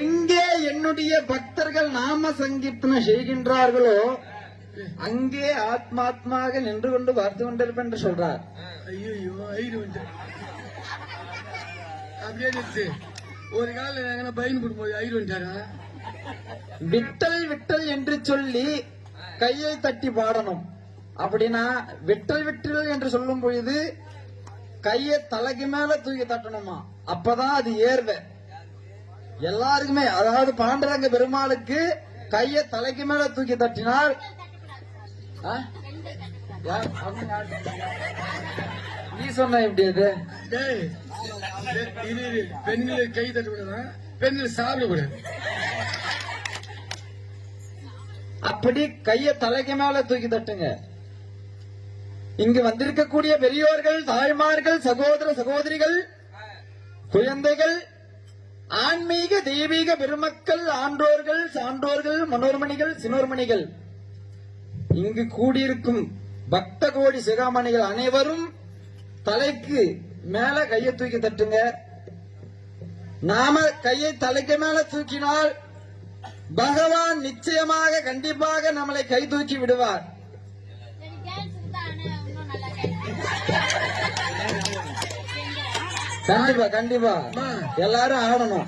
எங்கே என்னுடைய பக்தர்கள் நாம சங்கீர்த்தனம் செய்கின்றார்களோ அங்கே ஆத்மாத்மாக நின்று கொண்டு பார்த்து கொண்டிருப்பேன் என்று சொல்றார். ஐயோ அப்படியே நிறுத்து. ஒரு காலில் நாங்கள் பயன் போடும்போது ஐயர் வந்துட்டாரா? விட்டல் விட்டல் என்று சொல்லி கையை தட்டி பாடணும். அப்படின்னா விட்டல் விட்டல் என்று சொல்லும் பொழுது கையை தலைக்கு மேல தூக்கி தட்டணுமா? அப்பதான் அது ஏர்வை எல்லாருக்குமே அதாவது பாண்டரங்க பெருமாளுக்கு கையை தலைக்கு மேல தூக்கி யார்? நீ சொன்ன எப்படி அது? பெண்களை கை தட்டக்கூடாதா பெண்கள் சாப்பிடக்கூடாது அப்படி கைய தலைக்கு மேல தூக்கி தட்டுங்க. இங்கு வந்திருக்கக்கூடிய பெரியோர்கள் தாய்மார்கள் சகோதர சகோதரிகள் குழந்தைகள் ஆன்மீக தெய்வீக பெருமக்கள் ஆன்றோர்கள் சான்றோர்கள் மனோர்மணிகள் சினோர்மணிகள். இங்கு கூடியிருக்கும் பக்த கோடி சிகாமணிகள் அனைவரும் தலைக்கு மேல கையை தூக்கி தட்டுங்க. நாம கையை தலைக்கு மேல தூக்கினால் பகவான் நிச்சயமாக கண்டிப்பாக நம்மளை கை தூக்கி விடுவார். கண்டிப்பா கண்டிப்பா. எல்லாரும் ஆடணும்